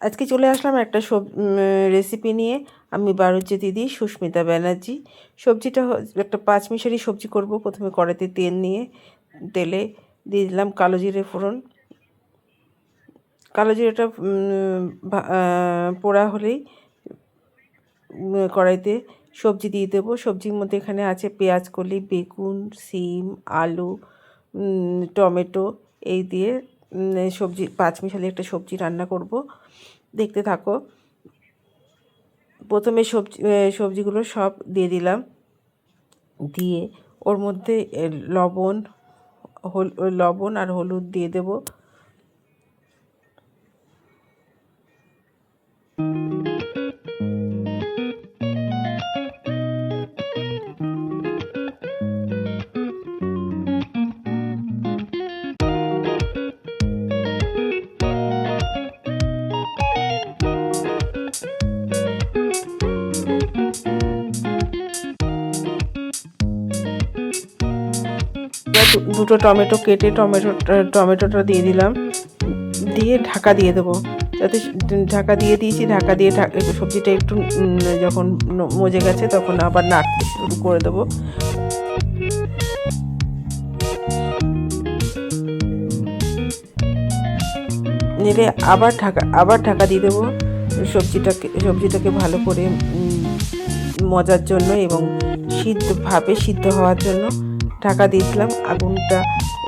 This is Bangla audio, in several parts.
আজকে চলে আসলাম একটা সব রেসিপি নিয়ে। আমি বারুজ্জে দিদি, সুস্মিতা ব্যানার্জি। সবজিটা একটা পাঁচমিশালি সবজি করব। প্রথমে কড়াইতে তেল নিয়ে তেলে দিয়ে দিলাম কালো জিরে ফোড়ন। কালো জিরেটা পোড়া হলেই কড়াইতে সবজি দিয়ে দেবো। সবজির মধ্যে এখানে আছে পেঁয়াজ কলি, বেগুন, সিম, আলু টমেটো, এই দিয়ে সবজি, পাঁচমিশালি একটা সবজি রান্না করব। দেখতে থাকো। প্রথমে সবজি সবজিগুলো সব দিয়ে দিলাম। দিয়ে ওর মধ্যে লবণ, হল লবণ আর হলুদ দিয়ে দেবো। দুটো টমেটো কেটে টমেটো, টমেটোটা দিয়ে দিলাম। দিয়ে ঢাকা দিয়ে দেবো। যাতে ঢাকা দিয়ে দিয়েছি, ঢাকা দিয়ে ঢা- একটু সবজিটা একটু যখন মজে গেছে তখন আবার নাড়তে শুরু করে দেবো। নেড়ে আবার ঢাকা আবার ঢাকা দিয়ে দেবো সবজিটাকে সবজিটাকে ভালো করে মজার জন্য এবং সিদ্ধ ভাবে সিদ্ধ হওয়ার জন্য। ঢাকা দিয়েছিলাম, আগুনটা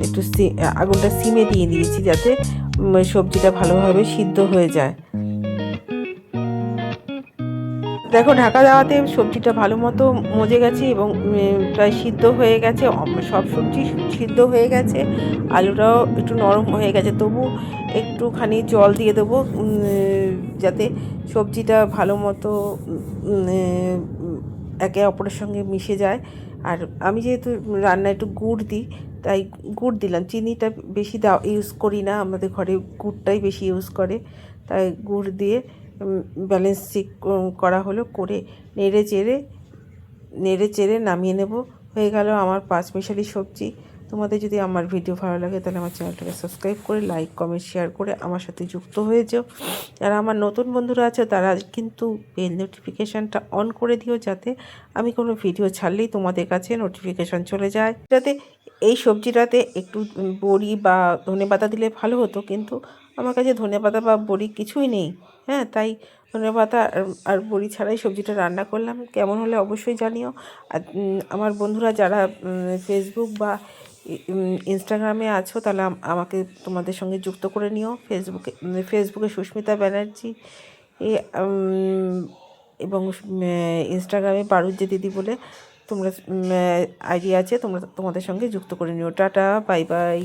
একটু আগুনটা সিমে দিয়ে দিয়েছি যাতে সবজিটা ভালোভাবে সিদ্ধ হয়ে যায়। দেখো, ঢাকা দেওয়াতে সবজিটা ভালো মতো মজে গেছে এবং প্রায় সিদ্ধ হয়ে গেছে। সব সবজি সিদ্ধ হয়ে গেছে, আলুটাও একটু নরম হয়ে গেছে। তবু একটুখানি জল দিয়ে দেবো যাতে সবজিটা ভালো মতো একে অপরের সঙ্গে মিশে যায়। আর আমি যেহেতু রান্না একটু গুড় দিই, তাই গুড় দিলাম। চিনিটা বেশি দাও ইউজ করি না। আমাদের ঘরে গুড়টাই বেশি ইউজ করে। তাই গুড় দিয়ে ব্যালেন্স চেক করা হলো। করে নেড়ে চেড়ে নেড়ে চেড়ে নামিয়ে নেব। হয়ে গেল আমার পাঁচ মিশালি সবজি। তোমাদের যদি আমার ভিডিও ভালো লাগে, তাহলে আমার চ্যানেলটাকে সাবস্ক্রাইব করে লাইক কমেন্ট শেয়ার করে আমার সাথে যুক্ত হয়ে যাও। যারা আমার নতুন বন্ধুরা আছে, তারা কিন্তু বেল নোটিফিকেশানটা অন করে দিও যাতে আমি কোনো ভিডিও ছাড়লেই তোমাদের কাছে নোটিফিকেশান চলে যায়। যাতে এই সবজিটাতে একটু বড়ি বা ধনেপাতা দিলে ভালো হতো, কিন্তু আমার কাছে ধনেপাতা বা বড়ি কিছুই নেই। হ্যাঁ তাই ধনেপাতা আর আর বড়ি ছাড়াই সবজিটা রান্না করলাম। কেমন হলে অবশ্যই জানিও। আর আমার বন্ধুরা যারা ফেসবুক বা ইনস্টাগ্রামে আছো, তাহলে আমাকে তোমাদের সঙ্গে যুক্ত করে নিও। ফেসবুকে ফেসবুকে সুস্মিতা ব্যানার্জি এবং ইনস্টাগ্রামে পারুজ্জে দিদি বলে তোমরা আইডি আছে, তোমরা তোমাদের সঙ্গে যুক্ত করে নিও। Tata, bye bye.